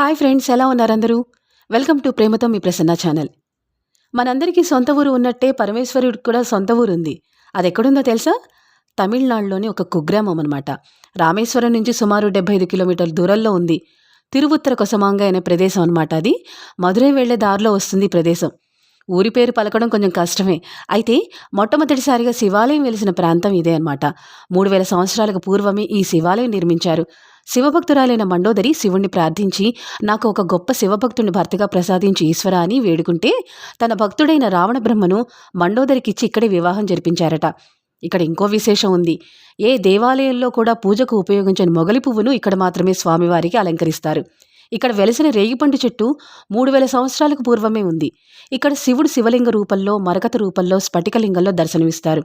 Hi friends ఎలా ఉన్నారు అందరూ? వెల్కమ్ టు ప్రేమతో మీ ప్రసన్న ఛానల్. మనందరికీ సొంత ఊరు ఉన్నట్టే పరమేశ్వరుడికి కూడా సొంత ఊరు ఉంది అది ఎక్కడుందో తెలుసా? తమిళనాడులోని ఒక కుగ్రామం అనమాట రామేశ్వరం నుంచి సుమారు డెబ్బై ఐదు కిలోమీటర్ల దూరంలో ఉంది. తిరువుత్తర కొసమాంగ అనే ప్రదేశం అనమాట అది. మధురై వెళ్ళే దారిలో వస్తుంది ఈ ప్రదేశం. ఊరి పేరు పలకడం కొంచెం కష్టమే. అయితే మొట్టమొదటిసారిగా శివాలయం వెలిసిన ప్రాంతం ఇదే అనమాట మూడు వేల సంవత్సరాలకు పూర్వమే ఈ శివాలయం నిర్మించారు. శివభక్తురాలైన మండోదరి శివుణ్ణి ప్రార్థించి నాకు ఒక గొప్ప శివభక్తుని భర్తగా ప్రసాదించి ఈశ్వర అని వేడుకుంటే తన భక్తుడైన రావణ బ్రహ్మను మండోదరికిచ్చి ఇక్కడే వివాహం జరిపించారట. ఇక్కడ ఇంకో విశేషం ఉంది. ఏ దేవాలయంలో కూడా పూజకు ఉపయోగించని మొగలి పువ్వును ఇక్కడ మాత్రమే స్వామివారికి అలంకరిస్తారు. ఇక్కడ వెలసిన రేగిపండు చెట్టు మూడు వేల సంవత్సరాలకు పూర్వమే ఉంది. ఇక్కడ శివుడు శివలింగ రూపంలో మరకత రూపంలో స్ఫటికలింగంలో దర్శనమిస్తారు.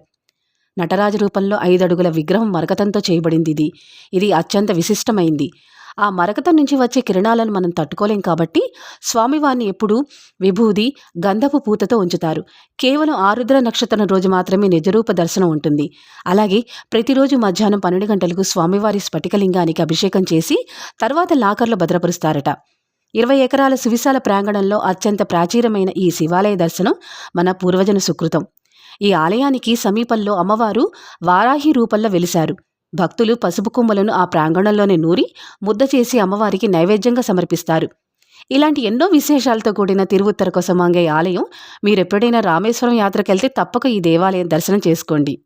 నటరాజ రూపంలో ఐదు అడుగుల విగ్రహం మరకతంతో చేయబడింది ఇది ఇది అత్యంత విశిష్టమైంది. ఆ మరకతం నుంచి వచ్చే కిరణాలను మనం తట్టుకోలేం కాబట్టి స్వామివారిని ఎప్పుడూ విభూది గంధపు పూతతో ఉంచుతారు. కేవలం ఆరుద్ర నక్షత్రం రోజు మాత్రమే నిజరూప దర్శనం ఉంటుంది. అలాగే ప్రతిరోజు మధ్యాహ్నం పన్నెండు గంటలకు స్వామివారి స్ఫటికలింగానికి అభిషేకం చేసి తర్వాత లాకర్లో భద్రపరుస్తారట. ఇరవై ఎకరాల సువిశాల ప్రాంగణంలో అత్యంత ప్రాచీనమైన ఈ శివాలయ దర్శనం మన పూర్వజన సుకృతం. ఈ ఆలయానికి సమీపంలో అమ్మవారు వారాహి రూపంలో వెలిశారు. భక్తులు పసుపు కొమ్మలను ఆ ప్రాంగణంలోనే నూరి ముద్ద చేసి అమ్మవారికి నైవేద్యంగా సమర్పిస్తారు. ఇలాంటి ఎన్నో విశేషాలతో కూడిన తిరువుత్తర కొసమాంగే ఆలయం మీరెప్పుడైనా రామేశ్వరం యాత్రకెళ్తే తప్పక ఈ దేవాలయం దర్శనం చేసుకోండి.